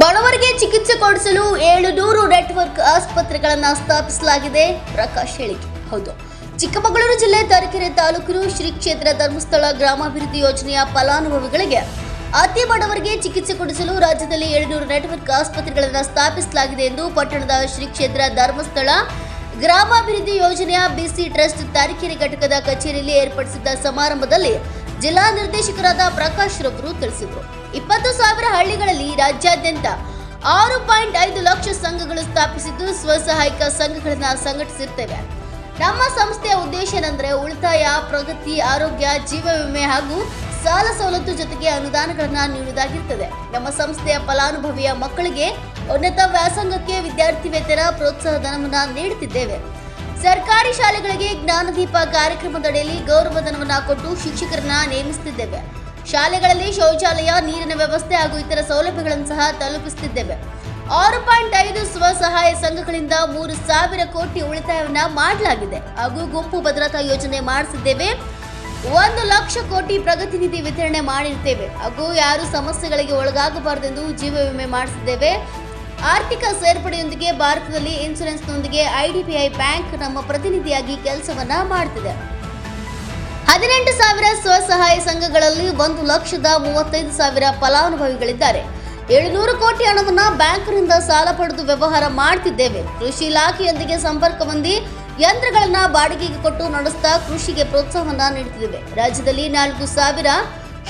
ಬಡವರಿಗೆ ಚಿಕಿತ್ಸೆ ಕೊಡಿಸಲು ಏಳು ನೂರು ನೆಟ್ವರ್ಕ್ ಆಸ್ಪತ್ರೆಗಳನ್ನು ಸ್ಥಾಪಿಸಲಾಗಿದೆ. ಪ್ರಕಾಶ್ ಹೇಳಿಕೆ. ಹೌದು. ಚಿಕ್ಕಮಗಳೂರು ಜಿಲ್ಲೆ ತರೀಕೆರೆ ತಾಲೂಕಿನ ಶ್ರೀ ಕ್ಷೇತ್ರ ಧರ್ಮಸ್ಥಳ ಗ್ರಾಮಾಭಿವೃದ್ಧಿ ಯೋಜನೆಯ ಫಲಾನುಭವಿಗಳಿಗೆ ಅತಿ ಬಡವರಿಗೆ ಚಿಕಿತ್ಸೆ ಕೊಡಿಸಲು ರಾಜ್ಯದಲ್ಲಿ ಏಳುನೂರು ನೆಟ್ವರ್ಕ್ ಆಸ್ಪತ್ರೆಗಳನ್ನು ಸ್ಥಾಪಿಸಲಾಗಿದೆ ಎಂದು ಪಟ್ಟಣದ ಶ್ರೀ ಕ್ಷೇತ್ರ ಧರ್ಮಸ್ಥಳ ಗ್ರಾಮಾಭಿವೃದ್ಧಿ ಯೋಜನೆಯ ಬಿಸಿ ಟ್ರಸ್ಟ್ ತರೀಕೆರೆ ಘಟಕದ ಕಚೇರಿಯಲ್ಲಿ ಏರ್ಪಡಿಸಿದ್ದ ಸಮಾರಂಭದಲ್ಲಿ ಜಿಲ್ಲಾ ನಿರ್ದೇಶಕರಾದ ಪ್ರಕಾಶ್ ರವರು ತಿಳಿಸಿದರು. ಇಪ್ಪತ್ತು ಸಾವಿರ ಹಳ್ಳಿಗಳಲ್ಲಿ ರಾಜ್ಯಾದ್ಯಂತ ಆರು ಪಾಯಿಂಟ್ ಐದು ಲಕ್ಷ ಸಂಘಗಳು ಸ್ಥಾಪಿಸಿದ್ದು ಸ್ವಸಹಾಯಕ ಸಂಘಗಳನ್ನ ಸಂಘಟಿಸಿರ್ತೇವೆ. ನಮ್ಮ ಸಂಸ್ಥೆಯ ಉದ್ದೇಶ ಏನಂದ್ರೆ ಉಳಿತಾಯ, ಪ್ರಗತಿ, ಆರೋಗ್ಯ, ಜೀವ ವಿಮೆ ಹಾಗೂ ಸಾಲ ಸವಲತ್ತು ಜೊತೆಗೆ ಅನುದಾನಗಳನ್ನ ನೀಡುವುದಾಗಿರ್ತದೆ. ನಮ್ಮ ಸಂಸ್ಥೆಯ ಫಲಾನುಭವಿಯ ಮಕ್ಕಳಿಗೆ ಉನ್ನತ ವ್ಯಾಸಂಗಕ್ಕೆ ವಿದ್ಯಾರ್ಥಿ ವೇತನ ಪ್ರೋತ್ಸಾಹ ಧನವನ್ನು ನೀಡುತ್ತಿದ್ದೇವೆ. ಸರ್ಕಾರಿ ಶಾಲೆಗಳಿಗೆ ಜ್ಞಾನದೀಪ ಕಾರ್ಯಕ್ರಮದಡಿಯಲ್ಲಿ ಗೌರವ ಧನವನ್ನು ಕೊಟ್ಟು ಶಿಕ್ಷಕರನ್ನ ನೇಮಿಸುತ್ತಿದ್ದೇವೆ. ಶಾಲೆಗಳಲ್ಲಿ ಶೌಚಾಲಯ, ನೀರಿನ ವ್ಯವಸ್ಥೆ ಹಾಗೂ ಇತರ ಸೌಲಭ್ಯಗಳನ್ನು ಸಹ ತಲುಪಿಸುತ್ತಿದ್ದೇವೆ. ಆರು ಪಾಯಿಂಟ್ ಐದು ಸ್ವಸಹಾಯ ಸಂಘಗಳಿಂದ ಮೂರು ಸಾವಿರ ಕೋಟಿ ಉಳಿತಾಯವನ್ನ ಮಾಡಲಾಗಿದೆ. ಹಾಗೂ ಗುಂಪು ಭದ್ರತಾ ಯೋಜನೆ ಮಾಡಿಸಿದ್ದೇವೆ. ಒಂದು ಲಕ್ಷ ಕೋಟಿ ಪ್ರಗತಿ ನಿಧಿ ವಿತರಣೆ ಮಾಡಿರ್ತೇವೆ. ಹಾಗೂ ಯಾರು ಸಮಸ್ಯೆಗಳಿಗೆ ಒಳಗಾಗಬಾರದೆಂದು ಜೀವ ವಿಮೆ ಮಾಡಿಸಿದ್ದೇವೆ. ಆರ್ಥಿಕ ಸೇರ್ಪಡೆಯೊಂದಿಗೆ ಭಾರತದಲ್ಲಿ ಇನ್ಸೂರೆನ್ಸ್ನೊಂದಿಗೆ ಐಡಿಬಿಐ ಬ್ಯಾಂಕ್ ನಮ್ಮ ಪ್ರತಿನಿಧಿಯಾಗಿ ಕೆಲಸವನ್ನ ಮಾಡ್ತಿದೆ. ಹದಿನೆಂಟು ಸಾವಿರ ಸ್ವಸಹಾಯ ಸಂಘಗಳಲ್ಲಿ ಒಂದು ಲಕ್ಷದ ಮೂವತ್ತೈದು ಸಾವಿರ ಫಲಾನುಭವಿಗಳಿದ್ದಾರೆ. ಏಳುನೂರು ಕೋಟಿ ಹಣವನ್ನು ಬ್ಯಾಂಕ್ನಿಂದ ಸಾಲ ಪಡೆದು ವ್ಯವಹಾರ ಮಾಡ್ತಿದ್ದೇವೆ. ಕೃಷಿ ಇಲಾಖೆಯೊಂದಿಗೆ ಸಂಪರ್ಕ ಹೊಂದಿ ಯಂತ್ರಗಳನ್ನು ಬಾಡಿಗೆಗೆ ಕೊಟ್ಟು ನಡೆಸ್ತಾ ಕೃಷಿಗೆ ಪ್ರೋತ್ಸಾಹನ ನೀಡುತ್ತಿದ್ದೇವೆ ರಾಜ್ಯದಲ್ಲಿ ನಾಲ್ಕು ಸಾವಿರ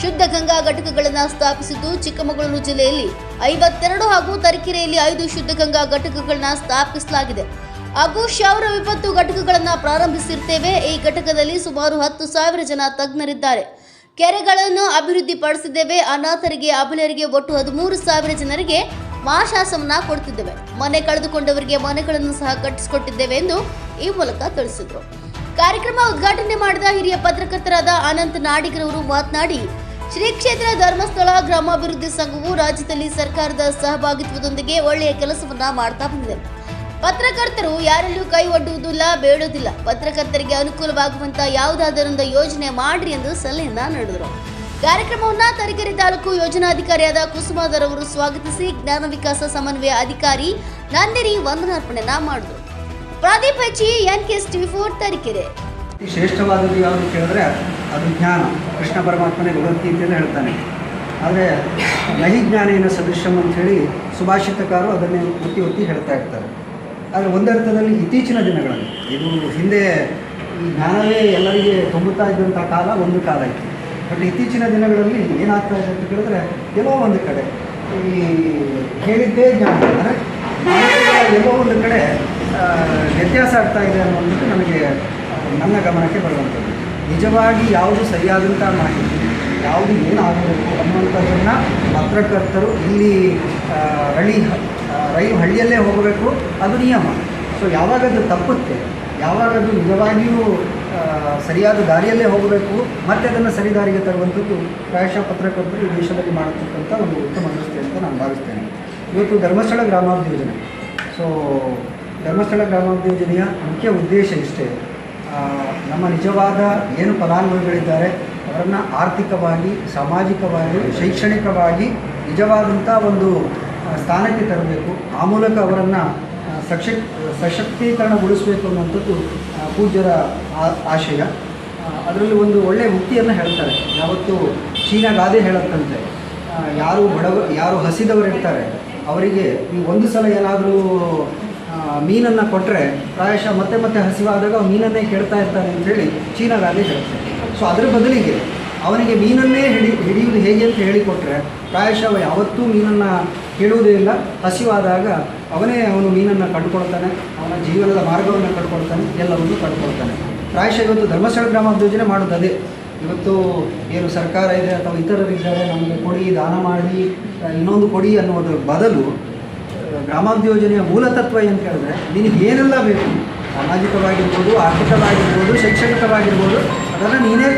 ಶುದ್ಧ ಗಂಗಾ ಘಟಕಗಳನ್ನು ಸ್ಥಾಪಿಸಿದ್ದು ಚಿಕ್ಕಮಗಳೂರು ಜಿಲ್ಲೆಯಲ್ಲಿ ಐವತ್ತೆರಡು ಹಾಗೂ ತರೀಕೆರೆಯಲ್ಲಿ ಐದು ಶುದ್ಧ ಗಂಗಾ ಘಟಕಗಳನ್ನು ಸ್ಥಾಪಿಸಲಾಗಿದೆ. ಹಾಗೂ ಶೌರ ವಿಪತ್ತು ಘಟಕಗಳನ್ನು ಪ್ರಾರಂಭಿಸಿರ್ತೇವೆ. ಈ ಘಟಕದಲ್ಲಿ ಸುಮಾರು ಹತ್ತು ಸಾವಿರ ಜನ ತಜ್ಞರಿದ್ದಾರೆ. ಕೆರೆಗಳನ್ನು ಅಭಿವೃದ್ಧಿಪಡಿಸಿದ್ದೇವೆ. ಅನಾಥರಿಗೆ ಅಬಲರಿಗೆ ಒಟ್ಟು ಹದಿಮೂರು ಸಾವಿರ ಜನರಿಗೆ ಮಾಶಾಸವನ್ನ ಕೊಡ್ತಿದ್ದೇವೆ. ಮನೆ ಕಳೆದುಕೊಂಡವರಿಗೆ ಮನೆಗಳನ್ನು ಸಹ ಕಟ್ಟಿಸಿಕೊಟ್ಟಿದ್ದೇವೆ ಎಂದು ಈ ಮೂಲಕ ತಿಳಿಸಿದರು. ಕಾರ್ಯಕ್ರಮ ಉದ್ಘಾಟನೆ ಮಾಡಿದ ಹಿರಿಯ ಪತ್ರಕರ್ತರಾದ ಅನಂತ್ ನಾಡಿಗರವರು ಮಾತನಾಡಿ ಶ್ರೀ ಕ್ಷೇತ್ರ ಧರ್ಮಸ್ಥಳ ಗ್ರಾಮಾಭಿವೃದ್ಧಿ ಸಂಘವು ರಾಜ್ಯದಲ್ಲಿ ಸರ್ಕಾರದ ಸಹಭಾಗಿತ್ವದೊಂದಿಗೆ ಒಳ್ಳೆಯ ಕೆಲಸವನ್ನ ಮಾಡ್ತಾ ಬಂದಿದೆ. ಪತ್ರಕರ್ತರು ಯಾರಲ್ಲೂ ಕೈ ಒಡ್ಡುವುದಿಲ್ಲ ಬೇಡುವುದಿಲ್ಲ ಪತ್ರಕರ್ತರಿಗೆ ಅನುಕೂಲವಾಗುವಂತ ಯಾವುದಾದರೊಂದು ಯೋಜನೆ ಮಾಡ್ರಿ ಎಂದು ಸಲಹೆಯನ್ನ ನೀಡಿದರು. ಕಾರ್ಯಕ್ರಮವನ್ನ ತರೀಕೆರೆ ತಾಲೂಕು ಯೋಜನಾಧಿಕಾರಿಯಾದ ಕುಸುಮಾಧರ್ ಅವರು ಸ್ವಾಗತಿಸಿ ಜ್ಞಾನ ವಿಕಾಸ ಸಮನ್ವಯ ಅಧಿಕಾರಿ ನಂದಿನಿ ವಂದನಾರ್ಪಣೆಯನ್ನ ಮಾಡಿದರು. ಪ್ರದೀಪ್ ಹೆಚ್ಚಿ N K TV four Tarikere. ಶ್ರೇಷ್ಠವಾದದ್ದು ಯಾವುದು ಕೇಳಿದ್ರೆ ಅದು ಜ್ಞಾನ. ಕೃಷ್ಣ ಪರಮಾತ್ಮನೇ ಭಗವದ್ಗೀತೆಯನ್ನು ಹೇಳ್ತಾನೆ. ಆದರೆ ನಹಿ ಜ್ಞಾನೇನ ಅಂತ ಹೇಳಿ ಸುಭಾಷಿತಕಾರರು ಅದನ್ನೇ ಒತ್ತಿ ಒತ್ತಿ ಹೇಳ್ತಾ ಇರ್ತಾರೆ. ಆದರೆ ಒಂದರ್ಥದಲ್ಲಿ ಇತ್ತೀಚಿನ ದಿನಗಳಲ್ಲಿ. ಇದು ಹಿಂದೆ ಈ ಜ್ಞಾನವೇ ಎಲ್ಲರಿಗೆ ತುಂಬುತ್ತಾ ಇದ್ದಂಥ ಕಾಲ ಒಂದು ಕಾಲ ಇತ್ತು. ಬಟ್ ಇತ್ತೀಚಿನ ದಿನಗಳಲ್ಲಿ ಏನಾಗ್ತಾ ಇದೆ ಅಂತ ಕೇಳಿದ್ರೆ ಎಲ್ಲೋ ಒಂದು ಕಡೆ ಈ ಹೇಳಿದ್ದೇ ಜ್ಞಾನ. ಅಂದರೆ ಎಲ್ಲೋ ಒಂದು ಕಡೆ ವ್ಯತ್ಯಾಸ ಆಗ್ತಾ ಇದೆ ಅನ್ನೋದು ನನಗೆ ನನ್ನ ಗಮನಕ್ಕೆ ಬರುವಂಥದ್ದು. ನಿಜವಾಗಿ ಯಾವುದು ಸರಿಯಾದಂಥ ಮಾಹಿತಿ? ಯಾವುದು ಏನಾಗಬೇಕು ಅನ್ನುವಂಥದ್ದನ್ನು ಪತ್ರಕರ್ತರು ಇಲ್ಲಿ ಹಳ್ಳಿ ರೈಲು ಹಳ್ಳಿಯಲ್ಲೇ ಹೋಗಬೇಕು, ಅದು ನಿಯಮ. ಸೊ ಯಾವಾಗ ಅದು ತಪ್ಪುತ್ತೆ. ಯಾವಾಗ ಅದು ನಿಜವಾಗಿಯೂ ಸರಿಯಾದ ದಾರಿಯಲ್ಲೇ ಹೋಗಬೇಕು, ಮತ್ತೆ ಅದನ್ನು ಸರಿ ದಾರಿಗೆ ತರುವಂಥದ್ದು ಪ್ರಾಯಶಃ ಪತ್ರಕರ್ತರು ಈ ದೇಶದಲ್ಲಿ ಮಾಡತಕ್ಕಂಥ ಒಂದು ಉತ್ತಮ ವ್ಯವಸ್ಥೆ ಅಂತ ನಾನು ಭಾವಿಸ್ತೇನೆ. ಇವತ್ತು ಧರ್ಮಸ್ಥಳ ಗ್ರಾಮಾಭಿ ಯೋಜನೆ ಸೊ ಧರ್ಮಸ್ಥಳ ಗ್ರಾಮಾಭಿ ಯೋಜನೆಯ ಮುಖ್ಯ ಉದ್ದೇಶ ಇಷ್ಟೇ. ನಮ್ಮ ನಿಜವಾದ ಏನು ಫಲಾನುಭವಿಗಳಿದ್ದಾರೆ, ಅವರನ್ನು ಆರ್ಥಿಕವಾಗಿ, ಸಾಮಾಜಿಕವಾಗಿ, ಶೈಕ್ಷಣಿಕವಾಗಿ ನಿಜವಾದಂಥ ಒಂದು ಸ್ಥಾನಕ್ಕೆ ತರಬೇಕು. ಆ ಮೂಲಕ ಅವರನ್ನು ಸಶಕ್, ಸಶಕ್ತೀಕರಣಗೊಳಿಸಬೇಕು ಅನ್ನುವಂಥದ್ದು ಪೂಜ್ಯರ ಆಶಯ. ಅದರಲ್ಲಿ ಒಂದು ಒಳ್ಳೆಯ ಮುಕ್ತಿಯನ್ನು ಹೇಳ್ತಾರೆ. ಯಾವತ್ತು ಚೀನಾ ಗಾದೆ ಹೇಳುತ್ತಂತೆ. ಯಾರು ಬಡವ, ಯಾರು ಹಸಿದವರಿರ್ತಾರೆ, ಅವರಿಗೆ ಈ ಒಂದು ಸಲ ಏನಾದರೂ ಮೀನನ್ನು ಕೊಟ್ಟರೆ ಪ್ರಾಯಶಃ ಮತ್ತೆ ಮತ್ತೆ ಹಸಿವಾದಾಗ ಮೀನನ್ನೇ ಕೆಡ್ತಾ ಇರ್ತಾನೆ ಅಂತೇಳಿ ಚೀನಾದಲ್ಲಿ ಹೇಳ್ತಾರೆ ಸೊ ಅದರ ಬದಲಿಗೆ ಅವನಿಗೆ ಮೀನನ್ನೇ ಹಿಡಿ, ಹಿಡಿಯುವುದು ಹೇಗೆ ಅಂತ ಹೇಳಿಕೊಟ್ರೆ ಪ್ರಾಯಶಃ ಯಾವತ್ತೂ ಮೀನನ್ನು ಕೇಳುವುದೇ ಇಲ್ಲ. ಹಸಿವಾದಾಗ ಅವನೇ ಅವನು ಮೀನನ್ನು ಕಂಡುಕೊಳ್ತಾನೆ, ಅವನ ಜೀವನದ ಮಾರ್ಗವನ್ನು ಕಂಡುಕೊಳ್ತಾನೆ, ಎಲ್ಲವನ್ನು ಕಂಡುಕೊಳ್ತಾನೆ. ಪ್ರಾಯಶಃ ಇವತ್ತು ಧರ್ಮಸ್ಥಳ ಗ್ರಾಮಾಭಿಯೋಜನೆ ಯೋಜನೆ ಮಾಡೋದು ಅದೇ. ಇವತ್ತು ಏನು ಸರ್ಕಾರ ಇದೆ ಅಥವಾ ಇತರರಿದ್ದಾರೆ, ನಮಗೆ ಕೊಡಿ, ದಾನ ಮಾಡಿ ಇನ್ನೊಂದು ಕೊಡಿ ಅನ್ನೋದ್ರ ಬದಲು ಯೋಜನೆಯ ಯೋಜನೆಯ ಮೂಲತತ್ವ ಏನು ಕೇಳಿದ್ರೆ ನಿನಗೆ ಏನೆಲ್ಲ ಬೇಕು? ಸಾಮಾಜಿಕವಾಗಿರ್ಬೋದು ಆರ್ಥಿಕವಾಗಿರ್ಬೋದು ಶೈಕ್ಷಣಿಕವಾಗಿರ್ಬೋದು ಅದನ್ನು ನೀನೇ